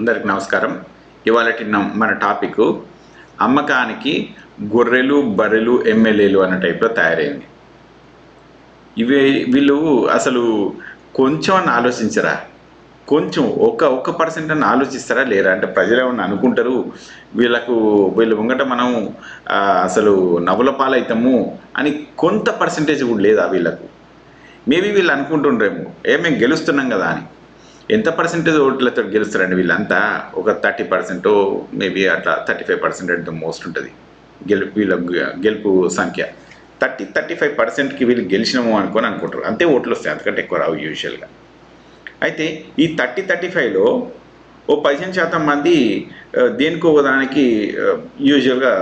అందరికి నమస్కారం. ఇవాళ మన టాపిక్ అమ్మకానికి గొర్రెలు బర్రెలు ఎమ్మెల్యేలు అన్న టైప్లో తయారైంది. ఇవి వీళ్ళు అసలు కొంచెం అని ఆలోచించరా? కొంచెం ఒక ఒక్క పర్సెంట్ అని ఆలోచిస్తారా? లేరా? అంటే ప్రజలు ఏమన్నా అనుకుంటారు? వీళ్ళకు వీళ్ళు ముంగట మనం అసలు నవ్వుల పాలవుతాము అని కొంత పర్సంటేజ్ కూడా లేదా వీళ్ళకు? మేబీ వీళ్ళు అనుకుంటుండ్రేమో. ఏ మేము గెలుస్తున్నాం కదా అని. ఎంత పర్సెంటేజ్ ఓట్లతో గెలుస్తారండి వీళ్ళంతా? ఒక థర్టీ పర్సెంట్ మేబీ అట్లా థర్టీ ఫైవ్ పర్సెంట్ అంటే మోస్ట్ ఉంటుంది. గెలుపు వీళ్ళ గెలుపు సంఖ్య. థర్టీ థర్టీ ఫైవ్ పర్సెంట్కి వీళ్ళు గెలిచినాము అనుకొని అనుకుంటారు. అంతే ఓట్లు వస్తాయి అంతకంటే ఎక్కువ రావు యూజువల్గా అయితే ఈ థర్టీ థర్టీ ఫైవ్లో ఓ పదిహేను శాతం మంది దేనికో దానికి యూజువల్గా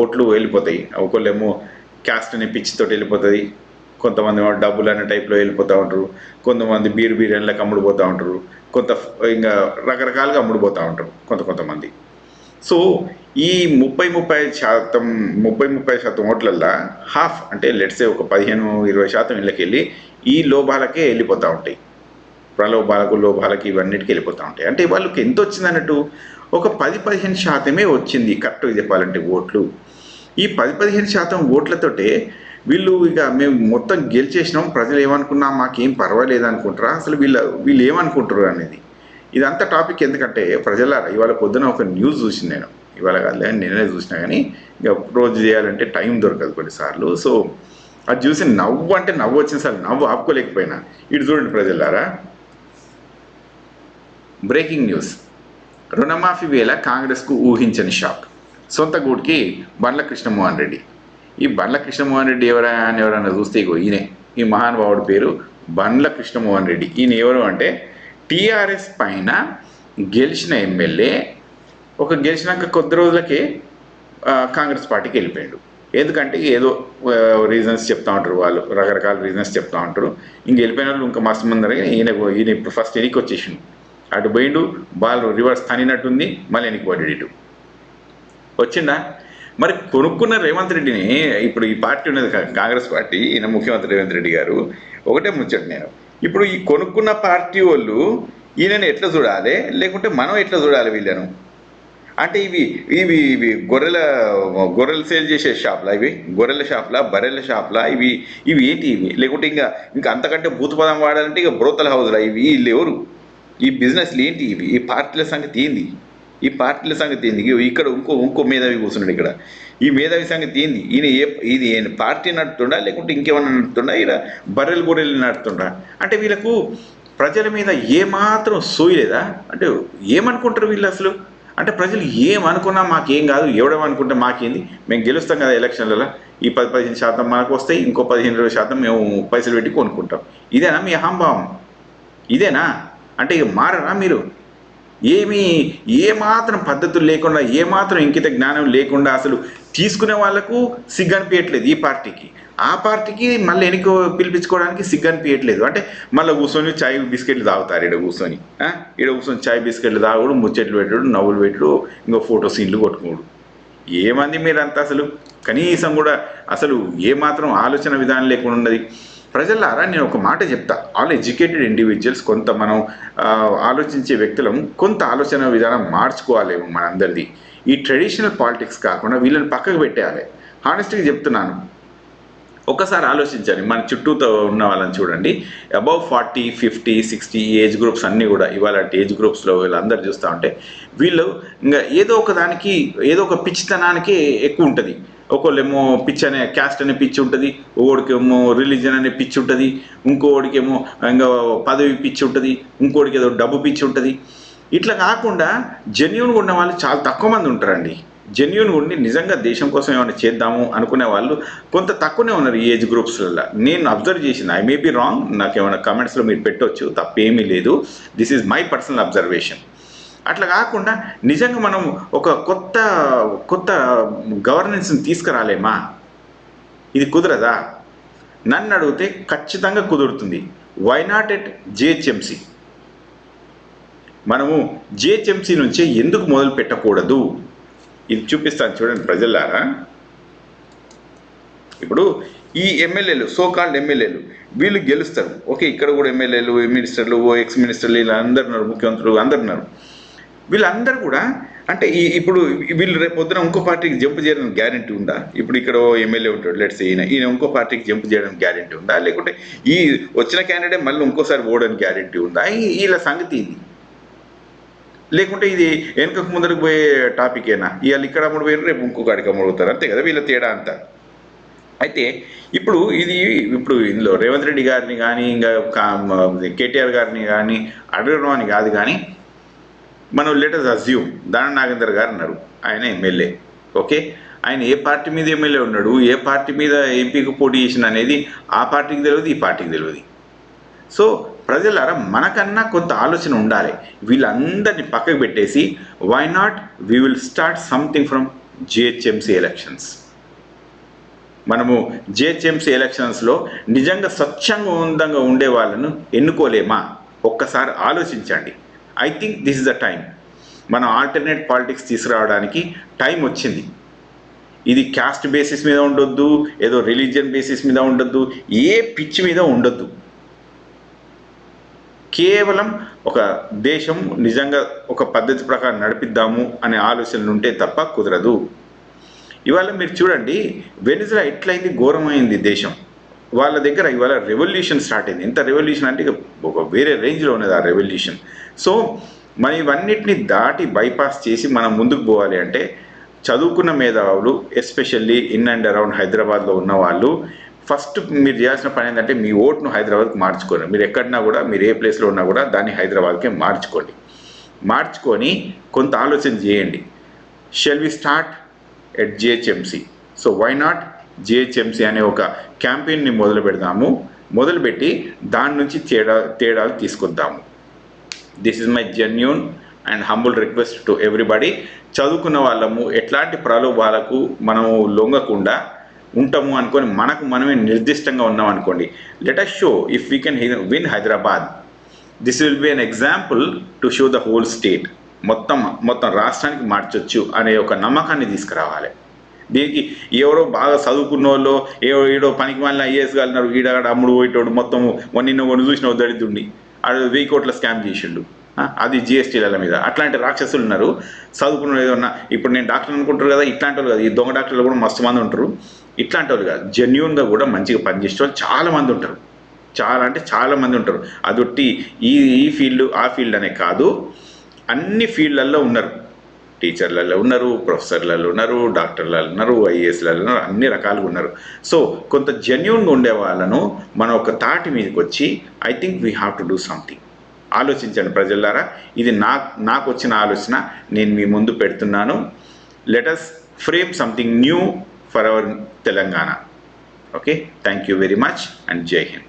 ఓట్లు వెళ్ళిపోతాయి. ఒకళ్ళేమో క్యాస్ట్ అనే పిచ్చితోటి వెళ్ళిపోతుంది కొంతమంది డబ్బులు అనే టైప్లో వెళ్ళిపోతూ ఉంటారు. కొంతమంది బీర్ బిర్యానీలకు అమ్ముడుపోతూ ఉంటారు. కొంత ఇంకా రకరకాలుగా అమ్ముడుపోతూ ఉంటారు కొంత కొంతమంది. సో ఈ ముప్పై ముప్పై శాతం ముప్పై ముప్పై శాతం ఓట్లల్లో హాఫ్ అంటే లెట్సే ఒక పదిహేను ఇరవై శాతం ఇళ్ళకి వెళ్ళి ఈ లోభాలకే వెళ్ళిపోతూ ఉంటాయి. ప్రలోభాలకు లోభాలకు ఇవన్నిటికీ వెళ్ళిపోతూ ఉంటాయి. అంటే వాళ్ళకి ఎంత వచ్చింది అన్నట్టు ఒక పది పదిహేను శాతమే వచ్చింది. కరెక్ట్గా చెప్పాలంటే ఓట్లు. ఈ పది పదిహేను శాతం ఓట్లతోటే వీళ్ళు ఇక మేము మొత్తం గెలిచేసినాం ప్రజలు ఏమనుకున్నా మాకేం పర్వాలేదు అనుకుంటారా అసలు వీళ్ళ వీళ్ళు ఏమనుకుంటారు అనేది. ఇదంతా టాపిక్ ఎందుకంటే ప్రజల ఇవాళ పొద్దున ఒక న్యూస్ చూసింది నేను. ఇవాళ కాదు నిన్ననే చూసినా కానీ ఇక రోజు చేయాలంటే టైం దొరకదు కొన్నిసార్లు. సో అది చూసి నవ్వు అంటే నవ్వు వచ్చిన సార్ నవ్వు ఆపుకోలేకపోయినా. ఇటు చూడండి ప్రజలారా. Breaking news. రుణమాఫీ వేళ కాంగ్రెస్కు ఊహించని షాక్. సొంత గూడికి బండ్ల కృష్ణమోహన్ రెడ్డి. ఈ బండ్ల కృష్ణమోహన్ రెడ్డి ఎవరా అని ఎవరైనా చూస్తే ఇగో ఈయనే. ఈ మహానుభావుడి పేరు బండ్ల కృష్ణమోహన్ రెడ్డి. ఈయన ఎవరు అంటే టీఆర్ఎస్ పైన గెలిచిన ఎమ్మెల్యే ఒక గెలిచినాక కొద్ది రోజులకే కాంగ్రెస్ పార్టీకి వెళ్ళిపోయాడు. ఎందుకంటే ఏదో రీజన్స్ చెప్తా ఉంటారు వాళ్ళు రకరకాల రీజన్స్ చెప్తా ఉంటారు. ఇంక వెళ్ళిపోయిన వాళ్ళు ఇంకా మస్తు మంది ఈయన ఈయన ఇప్పుడు ఫస్ట్ ఎనికి వచ్చేసిండు. అటు పోయిండు బాల్ రివర్స్ తనినట్టుంది మళ్ళీ ఎనికి పడ్డాడు ఇటు. వచ్చిందా? మరి కొనుక్కున్న రేవంత్ రెడ్డిని ఇప్పుడు ఈ పార్టీ ఉన్నది కాంగ్రెస్ పార్టీ ఈయన ముఖ్యమంత్రి రేవంత్ రెడ్డి గారు ఒకటే ముచ్చట నేను. ఇప్పుడు ఈ కొనుక్కున్న పార్టీ వాళ్ళు ఈయనని ఎట్లా చూడాలి? లేకుంటే మనం ఎట్లా చూడాలి వీళ్ళను? అంటే ఇవి ఇవి ఇవి గొర్రెల గొర్రెలు సేల్ చేసే షాప్లా ఇవి? గొర్రెల షాప్లా బర్రెల షాప్లా? ఇవి ఇవి ఏంటి ఇవి? లేకుంటే ఇంకా ఇంకా అంతకంటే భూతపదం వాడాలంటే ఇక బ్రోతల హౌస్లా ఇవి? వీళ్ళు ఎవరు? ఈ బిజినెస్లు ఏంటి ఇవి? ఈ పార్టీల సంగతి ఏంది? ఈ పార్టీల సంగతి ఏంది? ఇక్కడ ఇంకో ఇంకో మేధావి కూర్చున్నాడు ఇక్కడ. ఈ మేధావి సంగతి ఏంది? ఈయన ఏ ఇది పార్టీ నడుతుండా? లేకుంటే ఇంకేమన్నా నడుతుండా? ఇలా బర్రెలు గొర్రెలు నడుతుండా? అంటే వీళ్ళకు ప్రజల మీద ఏమాత్రం సోయలేదా అంటే ఏమనుకుంటారు వీళ్ళు అసలు? అంటే ప్రజలు ఏమనుకున్నా మాకేం కాదు ఎవడేమనుకుంటే మాకేంది? మేము గెలుస్తాం కదా ఎలక్షన్లలో. ఈ పది పదిహేను శాతం మనకు వస్తాయి ఇంకో పదిహేను ఇరవై శాతం మేము పైసలు పెట్టి కొనుక్కుంటాం. ఇదేనా మీ అహంభావం? ఇదేనా? అంటే ఇక మారరా మీరు? ఏమీ ఏమాత్రం పద్ధతులు లేకుండా ఏమాత్రం ఇంకిత జ్ఞానం లేకుండా అసలు తీసుకునే వాళ్ళకు సిగ్గు అనిపించట్లేదు ఈ పార్టీకి. ఆ పార్టీకి మళ్ళీ ఎన్నిక పిలిపించుకోవడానికి సిగ్గనిపించట్లేదు అంటే మళ్ళీ కూర్చొని చాయ్ బిస్కెట్లు తాగుతారు ఇక్కడ కూర్చొని. ఇక్కడ ఈడ కూర్చొని చాయ్ బిస్కెట్లు తాగుడు ముచ్చట్లు పెట్టుడు నవ్వులు పెట్టుడు ఇంకో ఫోటో సీన్లు కొట్టుకోడు ఏమంది మీరంతా అసలు? కనీసం కూడా అసలు ఏమాత్రం ఆలోచన విధానం లేకుండా ఉన్నది. ప్రజలారా నేను ఒక మాట చెప్తా. ఆల్ ఎడ్యుకేటెడ్ ఇండివిజువల్స్ కొంత మనం ఆలోచించే వ్యక్తులం కొంత ఆలోచన విధానం మార్చుకోవాలేమో మనందరిది. ఈ ట్రెడిషనల్ పాలిటిక్స్ కాకుండా వీళ్ళని పక్కకు పెట్టేయాలి. హానెస్ట్గా చెప్తున్నాను. ఒకసారి ఆలోచించండి. మన చుట్టూతో ఉన్న వాళ్ళని చూడండి. Above forty fifty sixty age groups అన్నీ కూడా ఇవాళ ఏజ్ గ్రూప్స్లో వీళ్ళందరూ చూస్తూ ఉంటే వీళ్ళు ఇంకా ఏదో ఒక దానికి ఏదో ఒక పిచ్చితనానికి ఎక్కువ ఉంటుంది. ఒకళ్ళేమో పిచ్ అనే క్యాస్ట్ అనే పిచ్చి ఉంటుంది ఒకడికేమో రిలీజన్ అనే పిచ్చి ఉంటుంది ఇంకోడికేమో ఇంకా పదవి పిచ్చి ఉంటుంది ఇంకోడికి ఏదో డబ్బు పిచ్చి ఉంటుంది. ఇట్లా కాకుండా జెన్యున్గా ఉన్న వాళ్ళు చాలా తక్కువ మంది ఉంటారండి. జెన్యున్గా ఉండి నిజంగా దేశం కోసం ఏమైనా చేద్దాము అనుకునే వాళ్ళు కొంత తక్కువనే ఉన్నారు ఈ ఏజ్ గ్రూప్స్లలో నేను అబ్జర్వ్ చేసింది ఐ మే బి రాంగ్ నాకు ఏమైనా కమెంట్స్లో మీరు పెట్టొచ్చు తప్పేమీ లేదు. This is my personal observation అట్లా కాకుండా నిజంగా మనం ఒక కొత్త కొత్త గవర్నెన్స్ని తీసుకురాలేమా? ఇది కుదరదా? నన్ను అడిగితే ఖచ్చితంగా కుదురుతుంది. వై నాట్ ఎట్ జిహెచ్ఎంసి మనము జిహెచ్ఎంసి నుంచే ఎందుకు మొదలు పెట్టకూడదు? ఇది చూపిస్తాను చూడండి ప్రజలారా. ఇప్పుడు ఈ ఎమ్మెల్యేలు సో కాల్డ్ ఎమ్మెల్యేలు వీళ్ళు గెలుస్తారు. ఓకే ఇక్కడ కూడా ఎమ్మెల్యేలు మినిస్టర్లు ఓ ఎక్స్ మినిస్టర్లు ఇలా అందరున్నారు ముఖ్యమంత్రులు అందరున్నారు వీళ్ళందరూ కూడా అంటే ఈ ఇప్పుడు వీళ్ళు రేపు పొద్దున ఇంకో పార్టీకి జంప్ చేయడం గ్యారంటీ ఉందా? ఇప్పుడు ఇక్కడ ఎమ్మెల్యే ఉంటాడు లెట్స్ ఈయన ఈయన ఇంకో పార్టీకి జంప్ చేయడానికి గ్యారంటీ ఉందా? లేకుంటే ఈ వచ్చిన క్యాండిడేట్ మళ్ళీ ఇంకోసారి ఓడని గ్యారంటీ ఉందా? ఈ- వీళ్ళ సంగతి ఇది. లేకుంటే ఇది వెనుకకు ముందరకు పోయే టాపికేనా ఇవాళ ఇక్కడ అమ్ముడు పోయారు రేపు ఇంకొక అడిగి అమ్ముడుతారు అంతే కదా వీళ్ళ తేడా అంతా. అయితే ఇప్పుడు ఇది ఇప్పుడు ఇందులో రేవంత్ రెడ్డి గారిని కానీ ఇంకా కేటీఆర్ గారిని కానీ అడగడం అని కాదు కానీ మనం లెటర్స్ అజ్యూమ్ దాన నాగేందర్ గారు అన్నారు ఆయన ఎమ్మెల్యే ఓకే ఆయన ఏ పార్టీ మీద ఎమ్మెల్యే ఉన్నాడు ఏ పార్టీ మీద ఎంపీకి పోటీ చేసిన అనేది ఆ పార్టీకి తెలియదు ఈ పార్టీకి తెలియదు సో ప్రజలారా మనకన్నా కొంత ఆలోచన ఉండాలి. వీళ్ళందరినీ పక్కకు పెట్టేసి why not we will start something from GHMC elections మనము జిహెచ్ఎంసీ ఎలక్షన్స్లో నిజంగా స్వచ్ఛందంగా ఉండే వాళ్ళను ఎన్నుకోలేమా? ఒక్కసారి ఆలోచించండి. I think this is the time మనం ఆల్టర్నేట్ పాలిటిక్స్ తీసుకురావడానికి టైం వచ్చింది. ఇది క్యాస్ట్ బేసిస్ మీద ఉండొద్దు ఏదో రిలీజియన్ బేసిస్ మీద ఉండొద్దు ఏ పిచ్చి మీద ఉండొద్దు. కేవలం ఒక దేశం నిజంగా ఒక పద్ధతి ప్రకారం నడిపిద్దాము అనే ఆలోచనలు ఉంటే తప్ప కుదరదు. ఇవాళ మీరు చూడండి వెనిజులా ఎట్లయింది ఘోరమైంది దేశం. వాళ్ళ దగ్గర ఇవాళ రెవల్యూషన్ స్టార్ట్ అయింది. ఎంత రెవల్యూషన్ అంటే ఒక వేరే రేంజ్లో ఉన్నది ఆ రెవల్యూషన్ సో మనం ఇవన్నిటిని దాటి బైపాస్ చేసి మనం ముందుకు పోవాలి అంటే చదువుకున్న మేధావులు ఎస్పెషల్లీ ఇన్ అండ్ అరౌండ్ హైదరాబాద్లో ఉన్న వాళ్ళు ఫస్ట్ మీరు చేయాల్సిన పని ఏంటంటే మీ ఓట్ను హైదరాబాద్కి మార్చుకోండి. మీరు ఎక్కడన్నా కూడా మీరు ఏ ప్లేస్లో ఉన్నా కూడా దాన్ని హైదరాబాద్కే మార్చుకోండి. మార్చుకొని కొంత ఆలోచన చేయండి. Shall we start at GHMC so why not GHMC అనే ఒక క్యాంపెయిన్ని మొదలు పెడదాము. మొదలుపెట్టి దాని నుంచి తేడా తేడాలు తీసుకొద్దాము. This is my genuine and humble request to everybody చదువుకున్న వాళ్ళము ఎట్లాంటి ప్రలోభాలకు మనము లొంగకుండా ఉంటాము అనుకొని మనకు మనమే నిర్దిష్టంగా ఉన్నాం అనుకోండి. Let us show if we can win Hyderabad this will be an example to show the whole state మొత్తం మొత్తం రాష్ట్రానికి మార్చొచ్చు అనే ఒక నమ్మకాన్ని తీసుకురావాలి. దీనికి ఎవరో బాగా చదువుకున్న వాళ్ళు ఏవో ఏడో పనికి మళ్ళీ ఐఏఎస్ కాలినారు ఈడగాడ అమ్ముడు పోయేటోడు మొత్తం నిన్న కొన్ని చూసిన దళితుడిని ఆడు వెయ్యి కోట్ల స్కామ్ చేసిండు. అది జిఎస్టీల మీద. అట్లాంటి రాక్షసులు ఉన్నారు. చదువుకున్న ఏదన్నా ఇప్పుడు నేను డాక్టర్ అనుకుంటారు కదా ఇట్లాంటి వాళ్ళు కాదు. ఈ దొంగ డాక్టర్లు కూడా మస్తు మంది ఉంటారు. ఇట్లాంటి వాళ్ళు కాదు. జెన్యున్గా కూడా మంచిగా పనిచేసే వాళ్ళు చాలా మంది ఉంటారు. చాలా అంటే చాలా మంది ఉంటారు. అదొట్టి ఈ ఈ ఫీల్డ్ ఆ ఫీల్డ్ అనే కాదు. అన్ని ఫీల్డ్లలో ఉన్నారు. టీచర్లలో ఉన్నారు ప్రొఫెసర్లలో ఉన్నారు డాక్టర్లలో ఉన్నారు ఐఏఎస్లలో ఉన్నారు అన్ని రకాలుగా ఉన్నారు. సో కొంత జెన్యున్గా ఉండే వాళ్ళను మనం ఒక తాటి మీదకి వచ్చి I think we have to do something. ఆలోచించండి ప్రజలారా ఇది నా నాకు వచ్చిన ఆలోచన నేను మీ ముందు పెడుతున్నాను. Let us frame something new for our Telangana okay thank you very much and Jai Hind